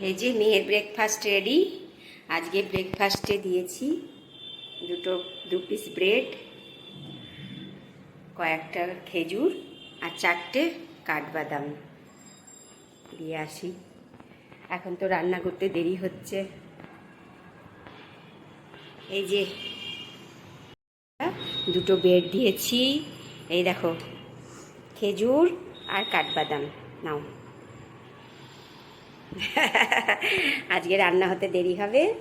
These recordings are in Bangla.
এই যে মেয়ের ব্রেকফাস্ট রেডি আজকে ব্রেকফাস্টে দিয়েছি দুটো, দু পিস ব্রেড কয়েকটা খেজুর আর চারটে কাঠবাদাম। দিয়ে আসি। এখন তো রান্না করতে দেরি হচ্ছে। এই যে দুটো ব্রেড দিয়েছি। এই দেখো, খেজুর আর কাঠবাদাম। নাও। আজকে রান্না হতে দেরি হবে।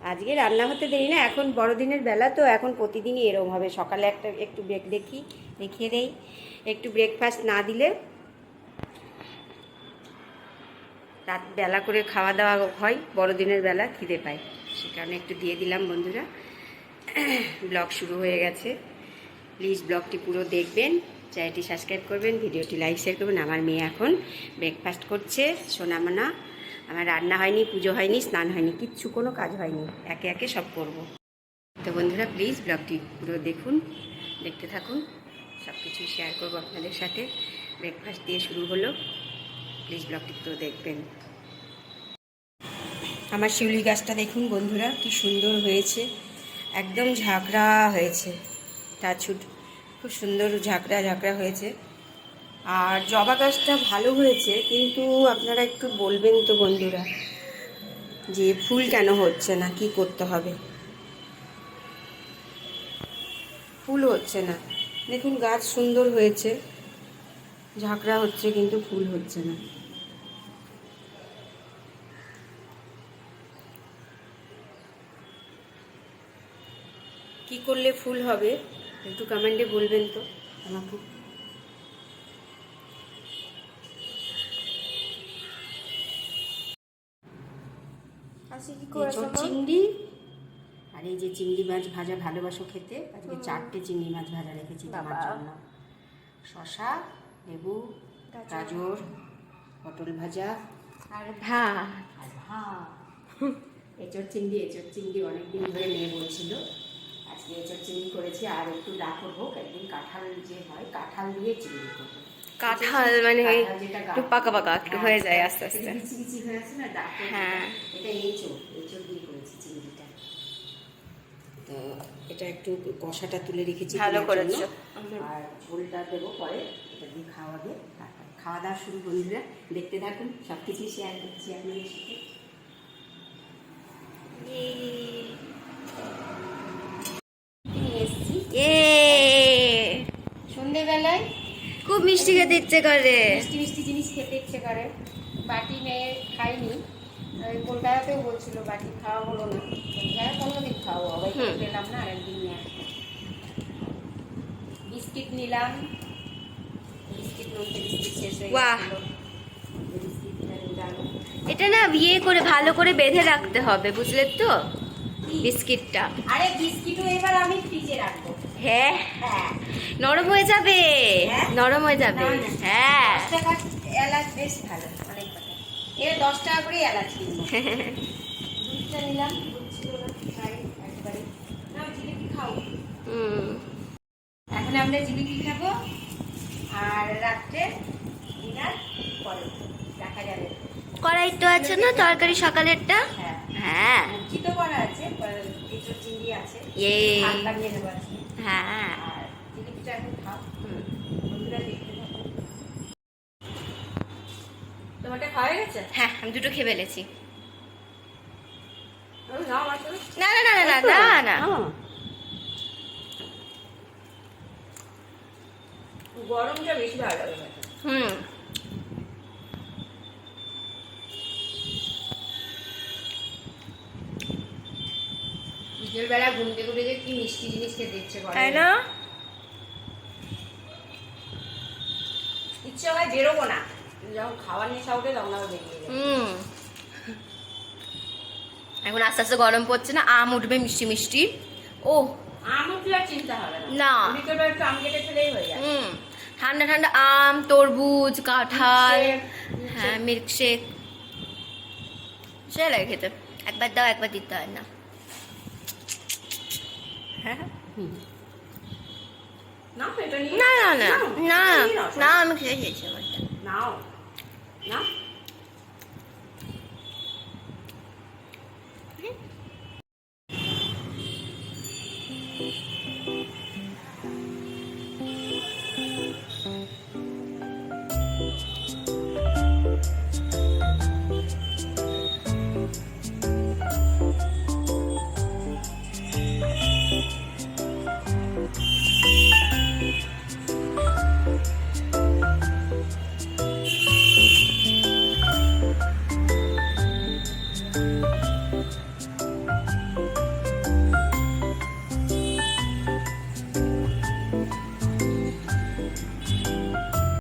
আজকে রান্না হতে দেরি না, এখন বড়দিনের বেলা, তো এখন প্রতিদিনই এরম হবে। সকালে একটা, একটু ব্রেক দেখি, দেখিয়ে দেই। একটু ব্রেকফাস্ট না দিলে রাত বেলা করে খাওয়া দাওয়া হয়, বড়দিনের বেলা খিদে পায়। সে কারণে একটু দিয়ে দিলাম বন্ধুরা। ব্লগ শুরু হয়ে গেছে। প্লিজ ব্লগটি পুরো দেখবেন। চ্যানেলটি সাবস্ক্রাইব করবেন, ভিডিওটি লাইক শেয়ার করবেন। আমার মেয়ে এখন ব্রেকফাস্ট করছে সোনামানা আমার রান্না হয়নি, পুজো হয়নি, স্নান হয়নি, কিচ্ছু, কোনো কাজ হয়নি। একে একে সব করব। তো বন্ধুরা প্লিজ ব্লগটি পুরো দেখুন, দেখতে থাকুন। সব কিছু শেয়ার করব আপনাদের সাথে। ব্রেকফাস্ট দিয়ে শুরু হলো। প্লিজ ব্লগটি পুরো দেখবেন। আমার শিউলি গাছটা দেখুন বন্ধুরা, কি সুন্দর হয়েছে। একদম ঝাঁকড়া হয়েছে। টাছুট খুব সুন্দর ঝাঁকড়া ঝাঁকড়া হয়েছে। আর জবা গাছটা ভালো হয়েছে, কিন্তু আপনারা একটু বলবেন তো বন্ধুরা যে ফুল কেন হচ্ছে না, কি করতে হবে? ফুল হচ্ছে না। দেখুন, গাছ সুন্দর হয়েছে, ঝাঁকড়া হচ্ছে, কিন্তু ফুল হচ্ছে না। কি করলে ফুল হবে? একটু কমেন্টে বলবেন তো আমাকে। চিংড়ি আর এই যে চিংড়ি মাছ ভাজা ভালোবাসো খেতে আজকে চারটে চিংড়ি মাছ ভাজা রেখেছি তোমার। জন্য। শশা লেবু গাজর। পটল ভাজা। আর ভাত। আর এঁচড় চিংড়ি এঁচড় চিংড়ি অনেকদিন ধরে নিয়ে বলছিল। এঁচড় চিংড়ি করেছি আর একটু ডাকর হোক একদিন কাঁঠাল যে হয় কাঁঠাল দিয়ে চিংড়ি করব। কাঁঠাল মানে একটু পাকা পাকা একটু হ্যাঁ, হয়ে যায় আস্তে আস্তে। বিচি হয়ে হ্যাঁ। এটা এঁচড় এঁচড় দিয়ে করেছি চিংড়িটা। তো এটা একটু কষাটা তুলে রেখেছি ভালো। করেছ। আর ঝোলটা দেবো পরে এটা দিয়ে খাওয়াবে খাওয়া দাওয়া শুরু বন্ধুরা দেখতে থাকুন। সব কিছুই শেয়ার করছি আপনাদের সাথে। খুব মিষ্টি খেতে ইচ্ছে করে। মিষ্টি মিষ্টি জিনিস খেতে ইচ্ছে করে। বাটি মেয়ে খাইনি কলকাতাতেও বলছিল বাটি খাওয়া হলো না। কলকাতায় কোনোদিন খাওয়া আবার পেলাম না আরেকদিন নিয়ে আসব। বিস্কিট নিলাম। বিস্কিট নলতে বিস্কিট শেষ হয়ে এটা না বিয়ে করে ভালো করে বেঁধে রাখতে হবে বুঝলে তো? বিস্কিটটা। আরে বিস্কিটও এবার আমি ফ্রিজে রাখব। হ্যাঁ। হ্যাঁ নরম হয়ে যাবে। হ্যাঁ? নরম হয়ে যাবে। হ্যাঁ। দশ টাকা এলাচ বেশ ভালো অনেক এর দশ টাকা করে এলাচ কিনবো। দুধটা নিলাম খাও। হুম। এখন আমরা জিলিপি খাব আর রাত্রে ডিনার পরে। দেখা যাবে। কড়াই তো আছে না তরকারি সকালেরটা হ্যাঁ। হ্যাঁ। করা আছে আছে। হ্যাঁ হ্যাঁ আমি দুটো খেয়ে ফেলেছি। না না না না না না না। হ্যাঁ। গরমটা বেশি ভালো হুম। বেলা ঘুম থেকে উঠে যে কি মিষ্টি জিনিস খেতে ইচ্ছে করে। তাই না? ইচ্ছে হয় বেরোবো না। যখন খাওয়ার নেশা উঠে তখন আবার বেরিয়ে হুম। এখন আস্তে আস্তে গরম পড়ছে না আম উঠবে মিষ্টি মিষ্টি। ও। আম কি আর চিন্তা হবে না। বেলা একটু আম কেটে ফেলেই হয়ে যায়। হুম। ঠান্ডা ঠান্ডা আম তরমুজ কাঁঠাল হ্যাঁ মিল্কশেক। সে লাগে খেতে। একবার দাও একবার দিতে হয় না। হ্যাঁ না এটা নিয়ে না না না নাও, না নিয়ে নাও, না আমি খেয়ে খেয়েছি আমারটা নাও না